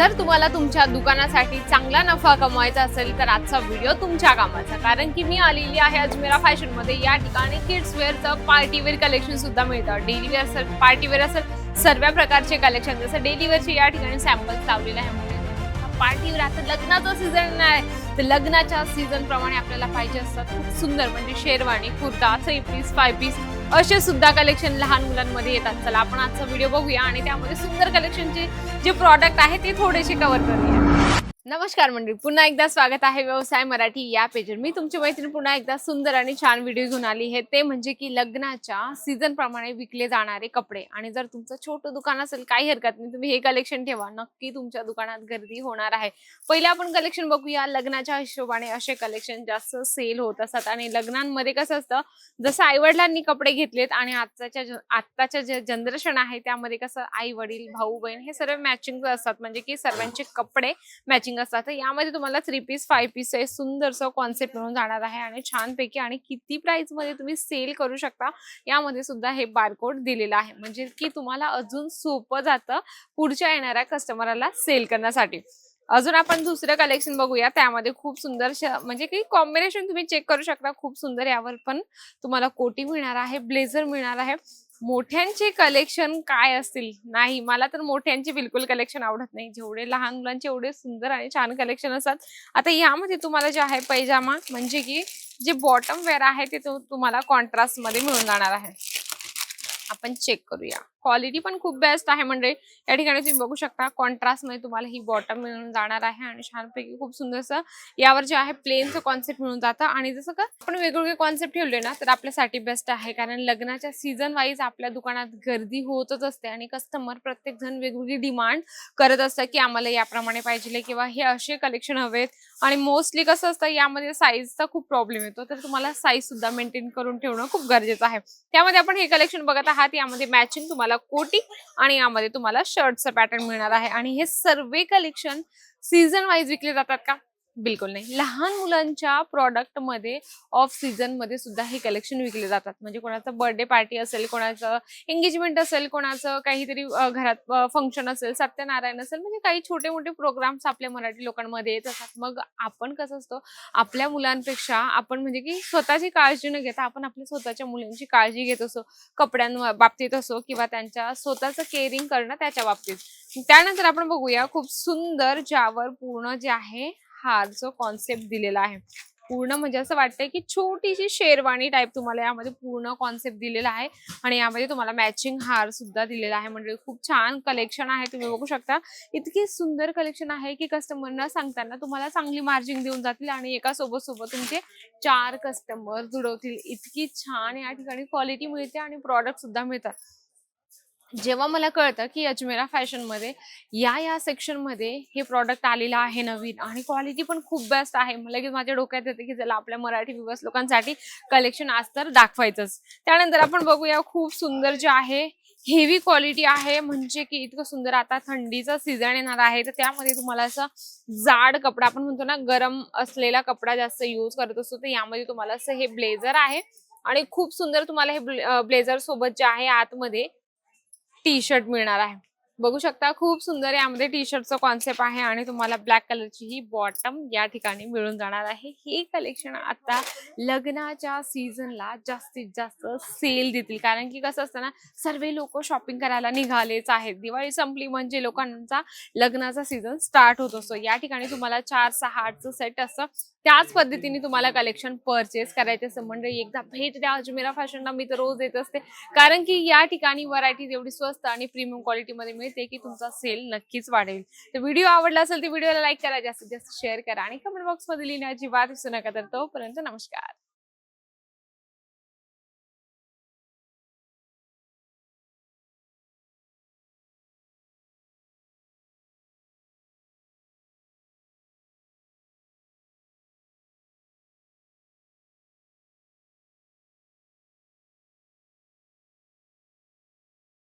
जर तुम्हाला तुमच्या दुकानासाठी चांगला नफा कमवायचा असेल तर आजचा व्हिडिओ तुमच्या कामाचा. कारण की मी आलेली आहे अजमेरा फॅशनमध्ये. या ठिकाणी किड्स वेअरचं पार्टी वेअर कलेक्शन सुद्धा मिळतं. डेली वेअर असेल पार्टी वेअर असेल सर्व प्रकारचे कलेक्शन जसं डेली वेअरचे या ठिकाणी सॅम्पल्स लावलेले आहे. म्हणजे पार्टी वेअर आता लग्नाचा सीझन आहे. तर लग्नाच्या सीझन प्रमाणे आपल्याला पाहिजे असतात खूप सुंदर म्हणजे sherwani kurta three piece five piece असे सुद्धा कलेक्शन लहान मुलांमध्ये येतात. चला आपण आजचा व्हिडिओ बघूया आणि त्यामध्ये सुंदर कलेक्शनचे जे प्रॉडक्ट आहे ते थोडेसे कव्हर करूया. नमस्कार मंडळी पुन्हा एकदा स्वागत आहे व्यवसाय मराठी या पेजवर मी तुमची मैत्रीण पुन्हा एकदा सुंदर आणि छान व्हिडिओ घेऊन आली आहे. ते म्हणजे की लग्नाच्या सीझन प्रमाणे विकले जाणारे कपडे. आणि जर तुमचं छोटं दुकान असेल काही हरकत नाही तुम्ही हे कलेक्शन ठेवा. नक्की तुमच्या दुकानात गर्दी होणार आहे. पहिले आपण कलेक्शन बघूया. लग्नाच्या हिशोबाने असे कलेक्शन जास्त सेल होत असतात. आणि लग्नांमध्ये कसं असतं जसं आई वडिलांनी कपडे घेतलेत आणि आताच्या आत्ताच्या जे जनरेशन आहे त्यामध्ये कसं आई वडील भाऊ बहीण हे सर्व मॅचिंग असतात. म्हणजे की सर्वांचे कपडे मॅचिंग असतात. तर यामध्ये तुम्हाला थ्री पीस फाय पीस आहे सुंदरसं कॉन्सेप्ट मिळून जाणार आहे आणि छानपैकी आणि किती प्राइसमध्ये तुम्ही सेल करू शकता यामध्ये सुद्धा हे बारकोड दिलेलं आहे. म्हणजे की तुम्हाला अजून सोपं जातं पुढच्या येणाऱ्या कस्टमरला सेल करण्यासाठी. अजून आपण दुसरं कलेक्शन बघूया. त्यामध्ये खूप सुंदर श- म्हणजे की कॉम्बिनेशन तुम्ही चेक करू शकता. खूप सुंदर यावर पण तुम्हाला कोटी मिळणार आहे ब्लेझर मिळणार आहे. मोठ्यांचे कलेक्शन काय असतील? नाही मला तर मोठ्यांचे बिलकुल कलेक्शन आवडत नाही. जेवढे लहान मुलांचे एवढे सुंदर आणि छान कलेक्शन असतात. आता यामध्ये तुम्हाला जे आहे पैजामा म्हणजे की जे बॉटम वेअर आहे ते तुम्हाला कॉन्ट्रास्टमध्ये मिळून जाणार आहे. आपण चेक करूया. क्वालिटी पण खूप बेस्ट आहे. म्हणजे या ठिकाणी तुम्ही बघू शकता कॉन्ट्रास्टमध्ये तुम्हाला ही बॉटम मिळून जाणार आहे आणि छानपैकी खूप सुंदरसं यावर जे आहे प्लेनचं कॉन्सेप्ट मिळून जातं. आणि जसं का आपण वेगवेगळे कॉन्सेप्ट ठेवले ना तर आपल्यासाठी बेस्ट आहे. कारण लग्नाच्या सीझन वाईज आपल्या दुकानात गर्दी होतच असते आणि कस्टमर प्रत्येक जण वेगवेगळी डिमांड करत असतं की आम्हाला याप्रमाणे पाहिजे किंवा हे असे कलेक्शन हवेत. आणि मोस्टली कसं असतं यामध्ये साईजचा खूप प्रॉब्लेम येतो. तर तुम्हाला साईज सुद्धा मेंटेन करून ठेवणं खूप गरजेचं आहे. त्यामध्ये आपण हे कलेक्शन बघत आहात यामध्ये मॅचिंग तुम्हाला कोटी आणि यामध्ये तुम्हाला शर्टचं पॅटर्न मिळणार आहे. आणि हे सर्व कलेक्शन सीझन वाईज विकले जातात का? बिलकुल नाही. लहान मुलांच्या प्रॉडक्टमध्ये ऑफ सीझनमध्ये सुद्धा हे कलेक्शन विकले जातात. म्हणजे कोणाचं बर्थडे पार्टी असेल कोणाचं एंगेजमेंट असेल कोणाचं काहीतरी घरात फंक्शन असेल सत्यनारायण असेल म्हणजे काही छोटे मोठे प्रोग्राम्स आपल्या मराठी लोकांमध्ये येत असतात. मग आपण कसं असतो आपल्या मुलांपेक्षा आपण म्हणजे की स्वतःची काळजी न घेता आपण आपल्या स्वतःच्या मुलांची काळजी घेत असो कपड्यांवर बाबतीत असो किंवा त्यांच्या स्वतःचं केअरिंग करणं त्याच्या बाबतीत. त्यानंतर आपण बघूया खूप सुंदर ज्यावर पूर्ण जे आहे हारचं कॉन्सेप्ट दिलेला आहे. पूर्ण म्हणजे असं वाटतंय की छोटीशी शेरवाणी टाईप तुम्हाला यामध्ये पूर्ण कॉन्सेप्ट दिलेला आहे. आणि यामध्ये तुम्हाला मॅचिंग हार सुद्धा दिलेला आहे. म्हणजे खूप छान कलेक्शन आहे. तुम्ही बघू शकता. इतकी सुंदर कलेक्शन आहे की कस्टमरना सांगताना तुम्हाला चांगली मार्जिन देऊन जातील आणि एका सोबत सोबत तुमचे चार कस्टमर जुडवतील. इतकी छान या ठिकाणी क्वालिटी मिळते आणि प्रॉडक्ट सुद्धा मिळतात. जेव्हा मला कळतं की अजमेरा फॅशनमध्ये या या सेक्शनमध्ये हे प्रॉडक्ट आलेलं आहे नवीन आणि क्वालिटी पण खूप बेस्ट आहे. मला लगेच माझ्या डोक्यात येते की चला आपल्या मराठी विवस लोकांसाठी कलेक्शन आज तर दाखवायचंच. त्यानंतर आपण बघूया खूप सुंदर जे आहे हेवी क्वालिटी आहे. म्हणजे की इतकं सुंदर आता थंडीचा सीझन येणार आहे. तर त्यामध्ये तुम्हाला असं जाड कपडा आपण म्हणतो ना गरम असलेला कपडा जास्त यूज करत असतो. तर यामध्ये तुम्हाला असं हे ब्लेझर आहे. आणि खूप सुंदर तुम्हाला हे ब्लेझर सोबत जे आहे आतमध्ये टी शर्ट मिळणार आहे. बघू शकता खूप सुंदर यामध्ये टी शर्टचं कॉन्सेप्ट आहे आणि तुम्हाला ब्लॅक कलरची ही बॉटम या ठिकाणी मिळून जाणार आहे. हे कलेक्शन आता लग्नाच्या सीझनला जास्तीत जास्त सेल देतील. कारण की कसं असतं ना सर्व लोक शॉपिंग करायला निघालेच आहेत. दिवाळी संपली म्हणजे लोकांचा लग्नाचा सीझन स्टार्ट होत असतो. या ठिकाणी तुम्हाला चार सहा आठचं सेट असतं. त्याच पद्धतीने तुम्हाला कलेक्शन परचेस करायचे असं म्हणजे एकदा भेट द्या अजमेरा फॅशनला मी तर रोज येत असते. कारण की या ठिकाणी व्हरायटीज एवढी स्वस्त आणि प्रीमियम क्वालिटीमध्ये मिळते. की तुमचा सेल नक्कीच वाढेल. तर व्हिडिओ आवडला असेल तर व्हिडिओला लाईक करा जास्तीत जास्त शेअर करा आणि कमेंट बॉक्समध्ये लिहिण्याची अजिबात विसरू नका. तर तोपर्यंत नमस्कार.